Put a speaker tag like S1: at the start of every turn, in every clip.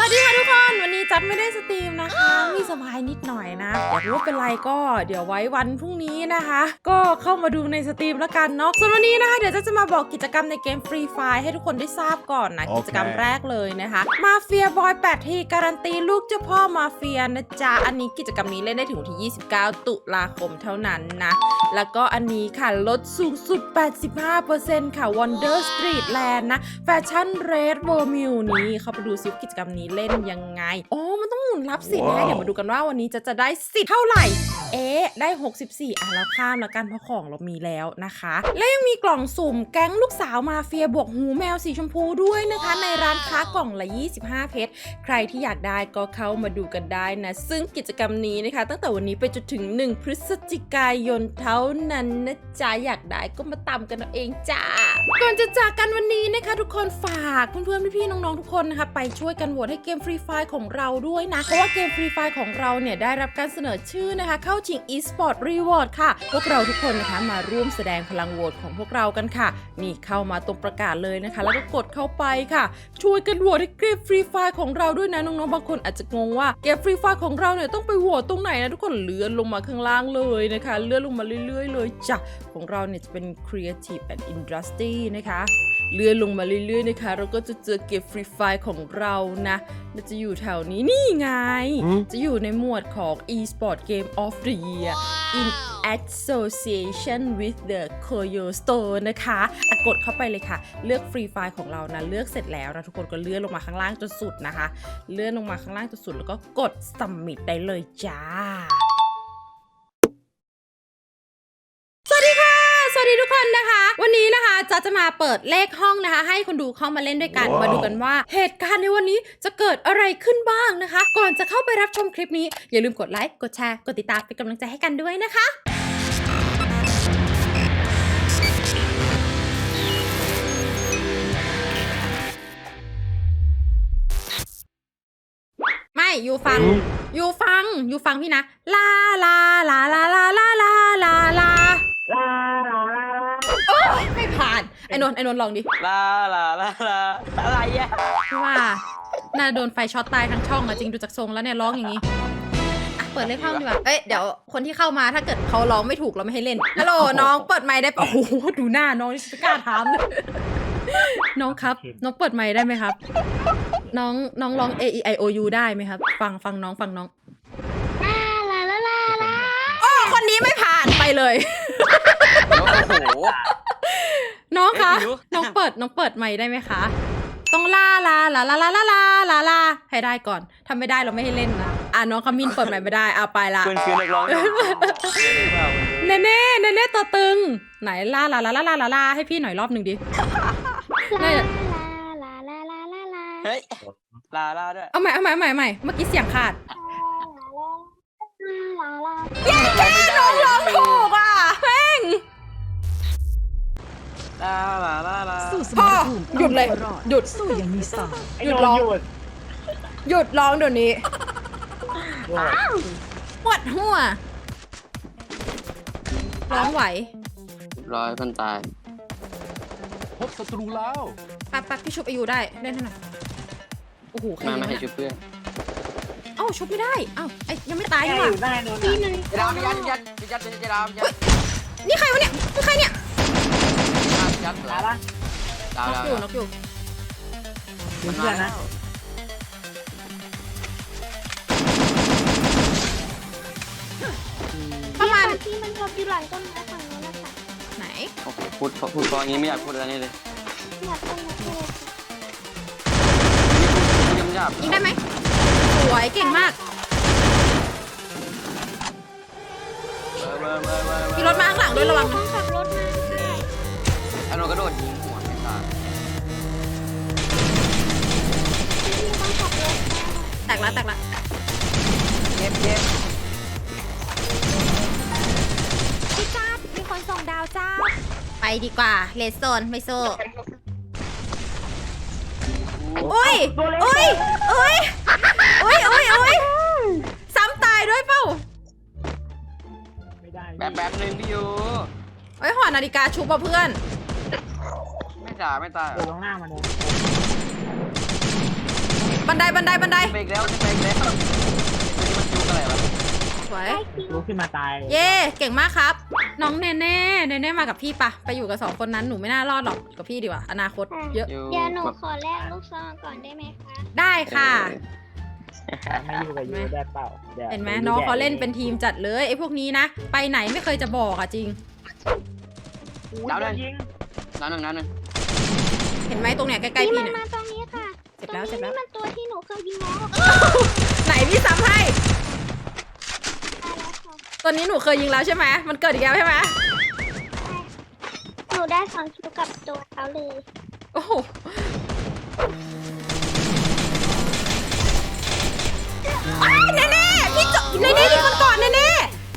S1: Allez! จัดไม่ได้สตรีมนะคะ มีสบายนิดหน่อยนะอยากรู้ว่าเป็นไรก็เดี๋ยวไว้วันพรุ่งนี้นะคะ ก็เข้ามาดูในสตรีมแล้วกันเนาะส่วนวันนี้นะคะเดี๋ยวจะจะมาบอกกิจกรรมในเกมฟรีไฟให้ทุกคนได้ทราบก่อนนะ
S2: โอเค
S1: กิจกรรมแรกเลยนะคะมาเฟียบอย8ทีการันตีลูกเจ้าพ่อมาเฟียนะจ๊ะอันนี้กิจกรรมนี้เล่นได้ถึงวันที่ 29 ตุลาคมเท่านั้นนะแล้วก็อันนี้ค่ะลดสูงสุด 85%ค่ะ Wonder Street Land นะแฟชั่นเรดเวอร์มิวนี้เข้าไปดูซิว่ากิจกรรมนี้เล่นยังไงอ๋อ มันต้องหมุนรับสิทธิ์นะ
S2: ว้าว
S1: เดี๋ยวมาดูกันว่าวันนี้จะจะได้สิทธิ์เท่าไหร่ เอ๊ะ ได้ 64 อะแล้วข้ามแล้วกันเพราะของเรามีแล้วนะคะ และยังมีกล่องสุ่มแก๊งลูกสาวมาเฟียบวกหูแมวสีชมพูด้วยนะคะ ในร้านค้ากล่องละ 25 เพชร ใครที่อยากได้ก็เข้ามาดูกันได้นะ ซึ่งกิจกรรมนี้นะคะ ตั้งแต่วันนี้ไปจนถึง 1 พฤศจิกายนเท่านั้นนะจ๊ะ อยากได้ก็มาตามกันเอาเองจ้า ก่อนจะจากกันวันนี้นะคะ ทุกคนฝากเพื่อนๆพี่ๆน้องๆทุกคนนะคะไปช่วยกันโหวตให้เกมฟรีไฟของเราด้วยนะ เพราะว่าเกมฟรีไฟของเราเนี่ยได้รับการเสนอชื่อนะคะ เข้าชิง e-sport reward ค่ะ พวกเราทุกคนนะคะมาร่วมแสดงพลังโหวตของพวกเรากันค่ะ นี่เข้ามาตรงประกาศเลยนะคะ แล้วก็กดเข้าไปค่ะ ช่วยกันโหวตให้เกมฟรีไฟของเราด้วยนะน้องๆบางคนอาจจะงงว่าเกมฟรีไฟของเราเนี่ยต้องไปโหวตตรงไหนนะทุกคนเลื่อนลงมาข้างล่างเลยนะคะ เลื่อนลงมาเรื่อย ๆ เลยจ้ะของเราเนี่ยจะเป็น Creative and Industry นะคะ เลื่อนลงมาเรื่อยๆนะคะ เราก็จะเจอเก็บฟรีไฟของเรานะมันจะอยู่แถวนี้นี่ไง
S2: อืม
S1: จะอยู่ในหมวดของ e-sport game of the year in association with the Koyo Store นะคะอะกดเข้าไปเลยค่ะ เลือกฟรีไฟล์ของเรานะ เลือกเสร็จแล้วนะทุกคนก็เลื่อนลงมาข้างล่างจนสุดนะคะ เลื่อนลงมาข้างล่างจนสุดแล้วก็กด submit ได้เลยจ้า นนะคะ วันนี้นะคะจะจะมาเปิดเลขห้องนะคะ ให้คนดูเข้ามาเล่นด้วยกัน
S2: ว้าว
S1: มาดูกันว่า เหตุการณ์ในวันนี้จะเกิดอะไรขึ้นบ้างนะคะ ก่อนจะเข้าไปรับชมคลิปนี้ อย่าลืมกดไลค์กดแชร์กดติดตามเป็นกำลังใจให้กันด้วยนะคะไม่อยู่ฟัง
S2: อืม
S1: อยู่ฟัง อยู่ฟังพี่นะ ลาลาลาลาลาลาลาลาลาโอ๊ยไม่ ผ่านไอ้นนท์ไอ้นนท์ลองดิ
S3: ลาลาลาลาอะไรอะ
S1: พี่ว่าน่าโดนไฟช็อตตายทั้งช่องอะจริงดูจากทรงแล้วเนี่ยร้องอย่างนี้อะเปิดเลขห้องดีกว่าเอ้ยเดี๋ยวคนที่เข้ามาถ้าเกิดเขาร้องไม่ถูกเราไม่ให้เล่นฮัลโหลน้องเปิดไมค์ได้ปะโอ้โหดูหน้าน้องนี่ไม่กล้าถามเลยน้องครับ น้องเปิดไมค์ได้ไหมครับ น้องน้องร้อง A E I O U ได้ไหมครับ ฟังฟังน้องฟังน้อง
S4: ลาลาลาลา
S1: โอ้คนนี้ไม่ผ่านไปเลย
S3: โอ้โห
S1: น้องคะ
S3: ไม่รู้
S1: น้องเปิดน้องเปิดไมค์ได้ไหมคะ ต้องลาลาลาลาลาลาลาลาลาให้ได้ก่อนถ้าไม่ได้เราไม่ให้เล่นนะอะน้องขมิ้นเปิดไมค์ไม่ได้อะไปละ
S3: เพื่อนคือนักร้องเนี่ย
S1: เน่เน่เน่เน่ตัวตึง ไหนลาลาลาลาลาลาลาให้พี่หน่อยรอบหนึ่งดิ
S4: ลา
S1: ได้
S4: ลาลาลาลาลาลา
S3: เฮ้ยลาลาด้วย
S1: เอาใหม่เอาใหม่เอาใหม่เอาใหม่เมื่อกี้เสียงขาด
S4: ลาลา
S3: ร้องไม่ได้
S1: ร้องถูกอะแลา
S3: ลาลาลา
S5: สู้สม
S1: พ่อ
S5: รภูมิ
S1: หยุดเลย
S5: ต้องรอ
S1: หยุด
S5: สู้อย่างมีสไตล์
S1: หยุดร้อง หยุดร้องเดี๋ยวนี้ ปวดหัว ร้องไหว
S3: ร้อยคนตาย
S2: พบศัตรูแล้ว
S1: แป๊บแป๊บพี่ชุบอายุได้เล่นให้หน่อยโอ้โหใคร
S3: มา
S1: ยิง
S3: ไม่ให้
S1: เนี่ย
S3: ช่วยเพื่อน
S1: เอ้าชุบไม่ได้เอ้าไอ้ยังไม่ตายนี่หว่า
S4: พี่หนึ่ง
S3: จะดามยัดยัดยัดยัดจะดามยัด
S1: นี่ใครวะเนี่ยนี่ใครเนี่ย
S3: ยัดเหรอดาว
S1: น็อก
S3: ดาว
S1: อยู่น็อกอยู่
S3: มันมาแล้ว
S1: ประมาณ
S4: พี่มันชอบอยู่หลังต้นไม้ฝั่งนู้นนะคะ
S1: ไหน
S3: โอ้โหพูดพูดฟองอย่างนี้ไม่อยากพูดอะไรนี่เลย
S4: อยากต้นไม้เลย
S3: ยังไม่อยาก
S1: ยิงได้ไหมสวยเก่งมากมีรถมาข้างหลังด้วยระวัง
S4: ต้องขับรถมา ค่ะ
S3: อานนท์กระโดดยิงหัวไม่ตาย
S4: พี่ต้องขับรถมา
S1: แตกละแตกละ
S3: เย็บเย็บ
S4: พี่จ้ามีคนส่งดาวจ้า
S1: ไปดีกว่าเลสโซนไม่สู้อุ้ยอุ้ยอุ้ยอุ้ยอุ้ยอุ้ยซ้ำตายด้วยเปล่า
S3: แป๊บแป๊บนึงพี่ยู
S1: เอ้ยหอนาฬิกาชุบป่ะเพื่อน
S3: ไม่ด่าไม่ตายเหรอ
S6: ตรงหน้ามันเลย
S1: บันไดบันไดบันได
S3: เบรกแล้วจะเบรกแล้วตัวนี้มันจุกอะไรวะ
S1: สวย
S4: ได้คิว
S5: ลุกขึ้นมาตาย
S1: เย่เก่งมากครับ น้องเนเน่เนเน่มากับพี่ปะไปอยู่กับสองคนนั้นหนูไม่น่ารอดหรอกกับพี่ดีกว่าอนาคตเยอะ
S3: อยู่
S4: เดี๋ยวหนูขอแลกลูกซองก่อนได้ไหมคะ
S1: ได้ค่ะ
S5: ไม่อยู่กับยูได้เปล่าดี๋ยว
S1: เห็นไหม
S5: ดี๋ยว
S1: น้องเขา
S5: แดก
S1: เล่นเป็นทีมจัดเลยไอ้พวกนี้นะ ไปไหนไม่เคยจะบอกอะจริง
S5: อุ้ย
S3: ดาว
S5: โด
S3: หนึ่
S5: น
S3: ง
S5: ยิง
S3: น้ำหนึ่งน้ำหนึ่ง
S1: เห็นไหมตรงเนี้ยใกล้ๆ
S4: นี่
S1: พี่
S4: มัน
S1: เนี่ย
S4: มาตรงนี้ค่ะ
S1: เจ็บแล้วเจ็บแล้ว
S4: ตรงนี้นี่มันตัวที่หนูเคยยิงแล้ว
S1: ไหนพี่ซ้ำให้
S4: ตายแล้วค่ะ
S1: ตัวนี้หนูเคยยิงแล้วใช่ไหมมันเกิดอีกแล้วใช่ไหม
S4: หนูได้สองคิวกับตัวเขาเลย
S1: โอ้โหอ้ายเนเน่พี่จเนเน่ยิงมันก่อนเนเน่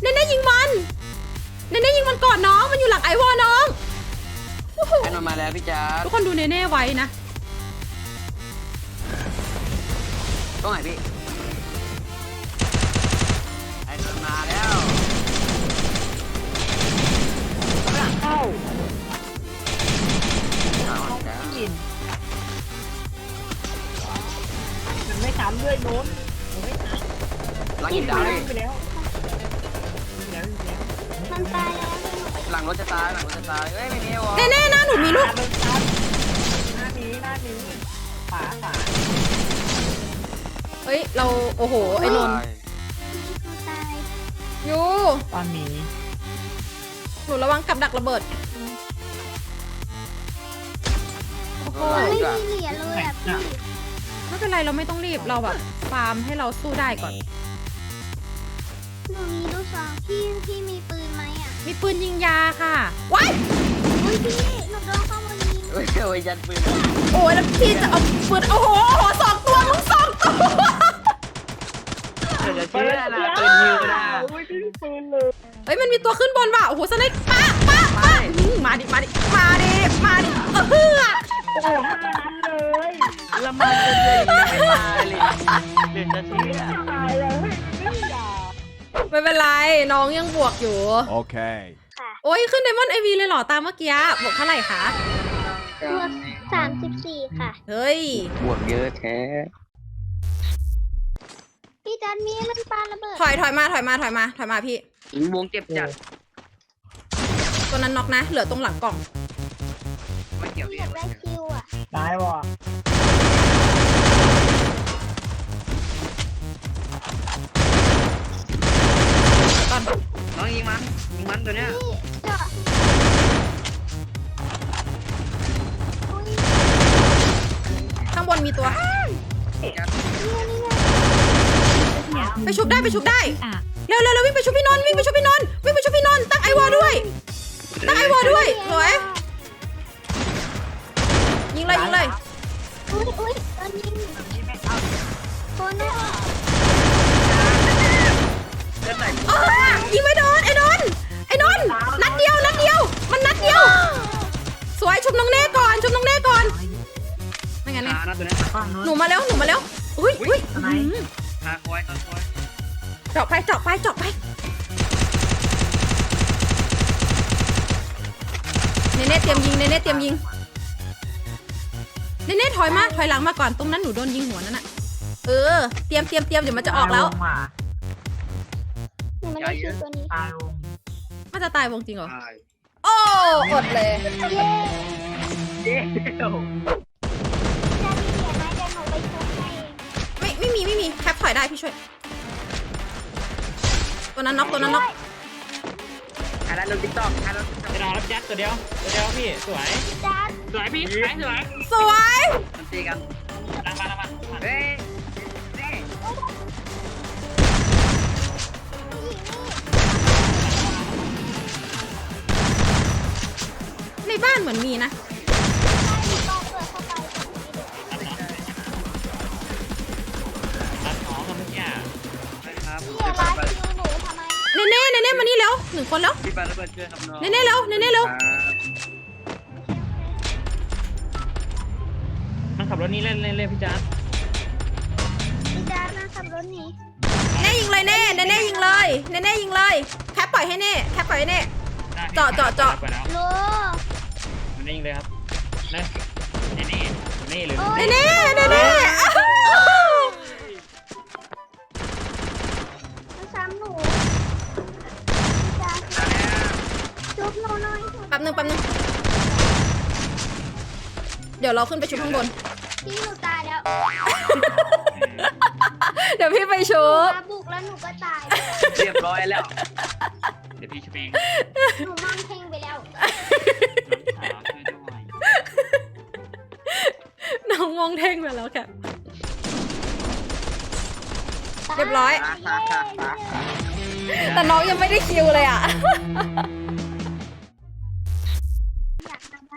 S1: เนเน่ยิงมันเนเน่ยิงมันก่อนน้องมันอยู่หลังไอวอลน้อง โอ้โห
S3: ไอ้นนท์มาแล้วพี่จ๊าบ
S1: ทุกคนดูเนเน่ไว้นะ
S3: ตรงไหนพี่ไอ้นนท์มาแล้ว
S5: เข้า
S3: เอาจ้า
S5: ยินมันไม่ซ้ำด้วยโน้นมันไม่ซ้
S3: หลังำหินดาวดิ
S5: ไปแล้วยิงแล้วยิงแล้ว
S4: มันตายแล้วเลยหนูไป
S3: หลังรถจะตายหลังรถจะตายเอ้ยไม่มีวะ
S1: โอ้โห ไอ้นนท์
S4: เขาตาย
S1: ยู
S5: ตอนนี้
S1: หนูระวังกับดักระเบิด โอ้โห
S4: มันไม่มีเหรียญเลยอะพี่
S1: ไม่เป็นไรเราไม่ต้องรีบเราแบบฟาร์มให้เราสู้ได้ก่อน
S4: หนูมีลูกซองพี่พี่มีปืนไหมอะ
S1: มีปืนยิงยาค่ะว้าย
S4: อุ้ยพี่หนูโดนเข้ามายิง
S3: เอ้ยโอ้ยยันปืน
S1: โอ้ยแล้วพี่จะเอาปืนโอ้โหโอ้โหสองตัวมึงสองตัว
S3: เดี๋ยวเชื่อนะปืนฮิวนะ
S5: อุ้ยพี่ปืนเลย
S1: เฮ้ยมันมีตัวขึ้นบนว่ะโอ้โหสไนป์ป้าป้าป้าอืมมาดิมาดิมาดิมาดิเออ
S5: โอ้ห้านัดเลย
S3: ละมันจะเจอไม่มาเลยเดี๋ยวจะเชื่อ
S5: ตายเลยไม่อยาก
S1: ไม่เป็นไรน้องยังบวกอยู่
S2: Okay.
S4: ค่ะ
S1: โอ้ยขึ้นไดมอนด์ไอวีเลยเหรอตามเมื่อกี้บวกเท่าไหร่คะ
S4: บวกสามสิบสี่ค่ะ
S1: เฮ้ย
S3: บวกเยอะแท้
S4: จันมีเล่นปลาระเบิด
S1: ถอยถอยมาถอยมาถอยมาถอยมาพี่
S3: วงเจ็บจัด
S1: ตัวนั้นน็อกนะ เหลือตรงหลังกล่อง
S3: ไม่เกี่ยว
S4: อ
S3: พี่
S4: ยากได้คิวอะ
S5: ตายว่ะ
S1: ก่อน
S3: น้องยิงมันยิงมันตัวเนี้ย
S4: พี่เจาะอุ้ย
S1: ข้างบนมีตัว
S4: นี่นี่ ไง
S1: ไปชุบได้ไปชุบได้เร็วเร็วเร็ววิ่งไปชุบพี่นนท์วิ่งไปชุบพี่นนท์วิ่งไปชุบพี่นนท์ตั้งไอวอลด้วยตั้งไอวอลด้วยสวย รียมยิงเนเน่เตรียมยิงเนเน่ถอยมาถอยหลังมาก่อนตรงนั้นหนูโดนยิงหัวนั่นน่ะเออเตรียมเตรียมเตรียมเดี๋ยวมันจะออกแล้ว
S5: ตายงมา
S4: หนูไม่ได้คิวตัวนี้
S5: ตายลง
S1: มันจะตายวงจริงเหรอ
S3: ตาย
S1: โอ้อดเลย
S4: เย้
S3: เย้
S4: จะมีเหรียญไหมเดี๋ยวหนูไปชุบให้
S1: ไม่ไม่มีไม่มีแคปถอยได้พี่ช่วย ตัวนั้นน็อกตัวนั้นน็อก
S3: อะไรลงติ๊กต็อกอะไรลงติ๊กต็อก
S5: จะรอรับยัดตัวเดียวตัวเดียวพี่สวย
S4: จัน
S5: สวยพี่สวยสวย
S1: สวย
S3: มันตีกัน
S5: ลังมาลังมา
S3: เฮ้ยนี่
S1: ในบ้านเหมือนมีนะ
S4: ลองเปิดเข้าไป
S5: ตัดหอกันเมื่อกี้
S3: นะครับ
S4: น่
S1: เนเน่มานี่เร็วหนึ่งคนแล้ว
S3: พี่ปาระเบิดเชื่อครับน้อง
S1: เนเน่เร็วเนเน่เร็ว
S5: มันขับรถนี้เล่นเล่นเล่นพี่จ๊า
S4: พี่จันมาขับรถหนี
S1: เน่ยิงเลยเน่เนเน่ยิงเลยเนเน่ยิงเลยแคปปล่อยให้เน่แคปปล่อยให้เน่ เจาะเจาะเจาะ
S5: ไปแล้ว
S4: โล
S5: มันนิ่งเลยครับนะนี่นี่นี่หรือ
S4: โอ้
S1: เน
S4: ย
S1: เน่เนเน่อ้าว
S4: แป๊บนึงแป๊บนึง
S1: เดี๋ยวเราขึ้นไปชุบข้างบน
S4: พี่หนูตายแล้ว
S1: เดี๋ยวพี่ไปชูบ
S4: บุกแล้วหนูก็ตาย
S3: เรียบร้อยแล้ว เดี๋ยวพี่ชวิง
S4: หนูมั่งเพ่งไปแล้ว
S3: น้อง
S1: มองเท่งไปแล้วค่ะ เรียบร้อยแต่น้องยังไม่ได้คิวเลยอะ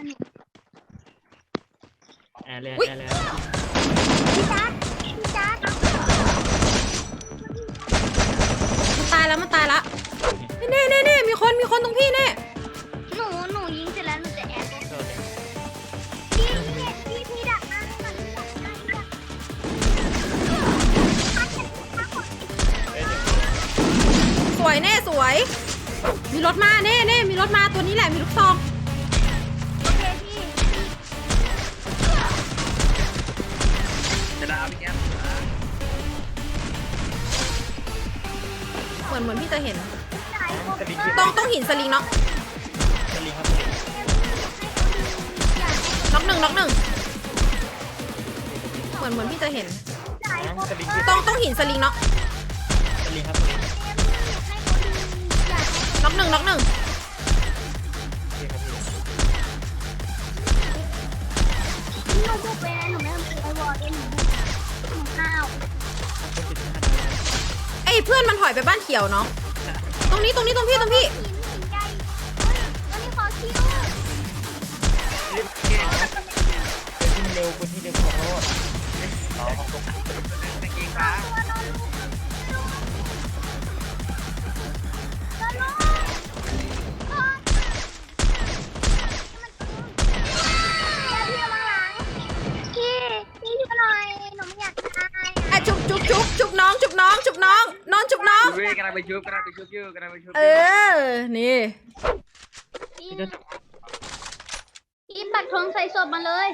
S3: แอร์แล้ว
S1: อุ๊ย
S3: แอร์แล้ว
S4: พี่จัดพี่จัด
S1: มันตายแล้วมันตายแล้วเน่เน่เน่มีคนมีคนตรงพี่เน่
S4: หนูหนูยิงเสร็จแล้วหนูจะแอบ
S3: โดนเลย
S4: พี่พี่พี่พี่ดักหน้าให้มันพี่ดักหน้าพี่ดัก
S1: สวยเน่สวย มีรถมาเน่เน่มีรถมาตัวนี้แหละมีลูกซอง
S3: มื
S1: อนเหมือนพี่จะเห็น
S4: จ่ายผม
S1: ต้องต้องหินสลิงเนาะ
S3: สลิงครับ
S4: อยาก
S1: น็อกหนึ่งน็อกหนึ่งเหมือนเหมือนพี่จะเห็น
S4: จ่ายผม
S3: สลิง
S1: ต้องต้องหินสลิงเนาะ
S3: สลิงครับ
S4: ให้เขาดูอยาก
S1: น็อกหนึ่งน็อกหนึ่ง
S4: หนูบุกไปนะหนูไม่ทำไอวอร์ดเองหนูบุกหนูห้าว
S1: เอ้ยเพื่อนมันถอยไปบ้านเขียวเนาะตรงนี้ตรงนี้ตรงพี่ตรงพี่
S4: หินหินใหญ่เฮ้ยแล้วนี่ขอคิว
S3: เร็วคนที่เร็วขอโทษต่อของผมเป็นเกงขา
S4: ตัวโดนลูก
S3: เว้ยกำลังไปชุบกำลังไปชุบอยู่กำลังไปชุบ
S1: เออนี่
S4: พี่พี่ปักธงใส่ศพมาเลย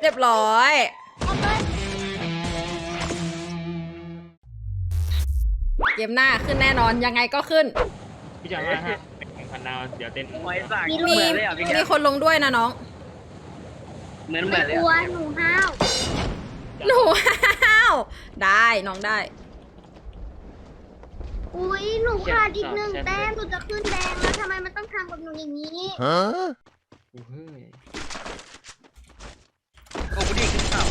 S1: เรียบร้อย
S4: เอาเลย
S1: เกมหน้าขึ้นแน่นอน ยังไงก็ขึ้น
S6: พี่จังว่าฮะเป็นพันดาวเดี๋ยวเต้น
S3: ไว้สั่ง
S1: มี
S3: เหมือนเลยอะพี่แก้
S1: มี
S3: ม
S1: คนลงด้วยนะน้อง
S3: เหมือนเหมื
S4: ไม่
S3: อนเลย
S4: กลัว
S3: อะ
S4: หนูห้าว
S1: หนู ห้าว ได้น้องได้
S4: อุ้ยหนูขาดอีกหนึ่งแต้มหนูจะขึ้นแดงแล้วทำไมมันต้องทำกับหนูอย่างนี้
S6: อู้เฮ้ย
S3: โอ้โหดีขึ้นเต่า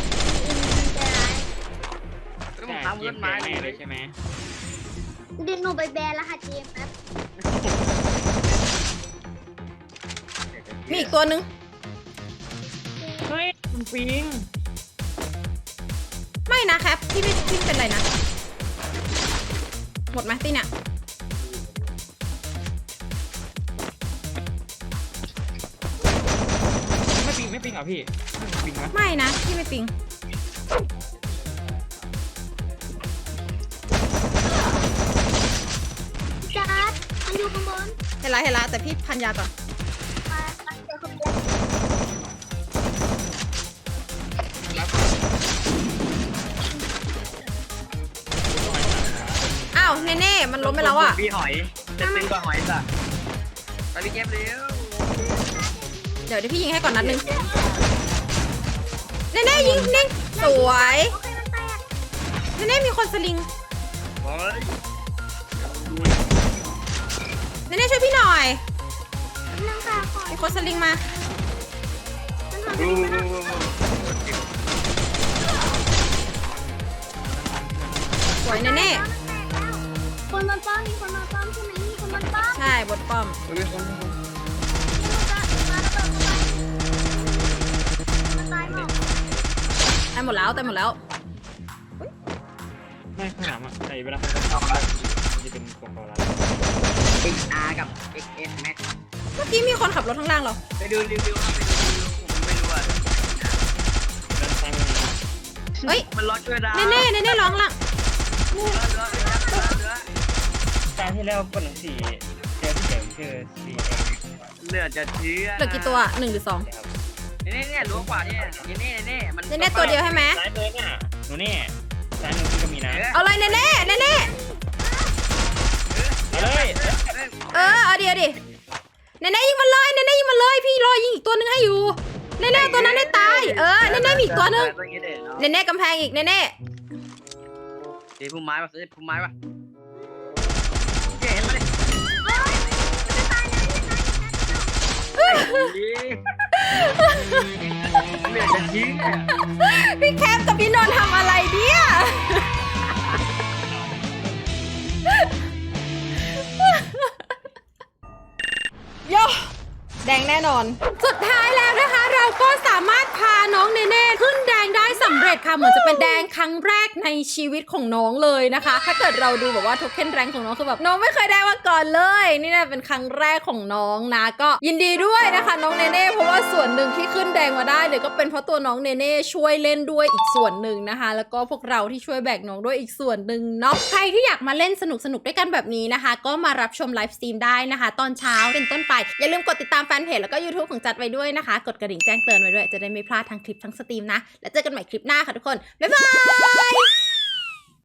S4: ใจร้าย
S3: ต้อง
S6: แต่
S3: ทำ
S6: เก
S3: เงิ
S6: ม
S3: น
S6: แด
S3: ไม้
S6: ง
S3: เล
S6: แน่
S3: ย
S6: เลยใช่ไหม
S4: เดี๋ยวหนูไปแบนรหัสเกมแป๊บ
S1: มีอีกตัวหนึง
S6: เฮ้ยมันปิง
S1: ไม่นะครับพี่ไม่พี่ไม่เป็นไรนะ หมดไหมตีเนี่ย
S6: ไม่ปิงไม่ปิงเหรอพี่ไม่ปิงวะ
S1: ไม่นะพี่ไม่ปิง
S4: จัดมันอยู่ข้างบน
S1: เห็นละเห็นละแต่พี่พันยาก่อน
S4: อ้า
S1: วเน่เน่มันล้มไปแล้วอะ
S3: พี่หอยจะตึงกว่าหอยสักไปพี่แก้มเร็ว
S1: เดี๋ยวเดี๋ยวพี่ยิงให้ก่อนนัดหนึงเน่เน่ยิงนิ่งสวย
S4: โอเคมันแตก
S1: เน่เน่มีคนสลิง
S3: โอ้ย
S1: เน่เน่ช่วยพี่หน่อย
S4: นางตาคอย
S1: มีคนสลิงมา
S4: มันทำให้
S3: ดู
S4: มัน
S3: ดู
S1: สวยเน่เน่
S4: คนมันป้อมมีคนมาป้อมใช่ไหมมีคนมาป้อม
S1: ใช่บนป้อม
S3: ดูคน
S4: มาระเบิดเข้าไปตายหมด
S1: ตายหมดแล้วตายหมดแล้ว
S6: ไม่ข้างหลังอะไอ้เวลาเขาจะทำมันจะเป็นกล่องโบราณ
S3: เอ็กอาร์กับเอ็กเอสแม็ก
S1: เมื่อกี้มีคนขับรถข้างล่างเหรอ
S3: ไปดูรีวิวครับไปดูรีวิวผมไม่รู้อะ
S6: ด้านซ้ายมือ
S1: เฮ้ย
S3: มันล็อกด้วยดาว
S1: เน่เน่เน่เน่ร้องล่าง
S3: เนื้อเนื้อเนื้อเนื้อเนื้อ
S6: ตามที่แล้วกดหนึ่งสี่เจอที่เจ๋งคือสี่เอง
S3: เลือดจะเชื้อ
S1: เหลือกี่ตัวหนึ่งหรือสอง
S6: นะครับ
S3: นี่เนี่ยล้วงกว่าเนี่ยนี่นี่นี่มัน
S1: เน่เน่ตัวเดียวใช่ไหม
S6: ซ้ายมือเนี่ยหนูนี่ซ้ายมือพี่ก็มีนะ
S1: เอาเลยเน่เน่เน่เน่
S6: เอาเลย
S1: เออเอาเดียวดิเน่เน่ยิงมันเลยเน่เน่ยิงมันเลยพี่รอยิงอีกตัวหนึงให้อยู่เน่ๆตัวนั้นได้ตายเออเน่ๆมีอีกตัวหนึง
S3: ต้องอย่างนี้เด็ดเนาะ
S1: เน่ๆกำแพงอีกเน่
S3: ตีพุ่มไม้ป่ะซื้อพุ่มไม้ป่ะ เนี่ยจะทิ้งอะ
S1: ๆพี่แคปกับพี่นนท์ทำอะไรเนี่ยโยแดงแน่นอน สุดท้ายแล้วนะคะ เราก็สามารถพาน้องเนเน่ขึ้นแด งได้สำเร็จค่ะเหมือนจะเป็นแดงครั้งแรกในชีวิตของน้องเลยนะคะ ถ้าเกิดเราดูแบบว่าโทเค็นแรงของน้องคือแบบน้องไม่เคยได้มาก่อนเลย นี่น่าเป็นครั้งแรกของน้องนะ ก็ยินดีด้วยนะคะ น้องเนเน่เพราะว่าส่วนหนึ่งที่ขึ้นแดงมาได้เลยก็เป็นเพราะตัวน้องเนเน่ช่วยเล่นด้วยอีกส่วนหนึ่งนะคะ แล้วก็พวกเราที่ช่วยแบกน้องด้วยอีกส่วนหนึ่งเนาะใครที่อยากมาเล่นสนุกสนุกด้วยกันแบบนี้นะคะ ก็มารับชมไลฟ์สตรีมได้นะคะ ตอนเช้าเป็นต้นไปอย่าลืมกดติดตามแฟนเพจแล้วก็ YouTube ของจัดไว้ด้วยนะคะ กดกระดิ่งแจ้งเตือนไว้ด้วยจะได้ไม่พลาดทั้งคลิปทั้งสตรีมนะแล้วเจอกันใหม่คลิปหน้าค่ะทุกคน บ๊ายบาย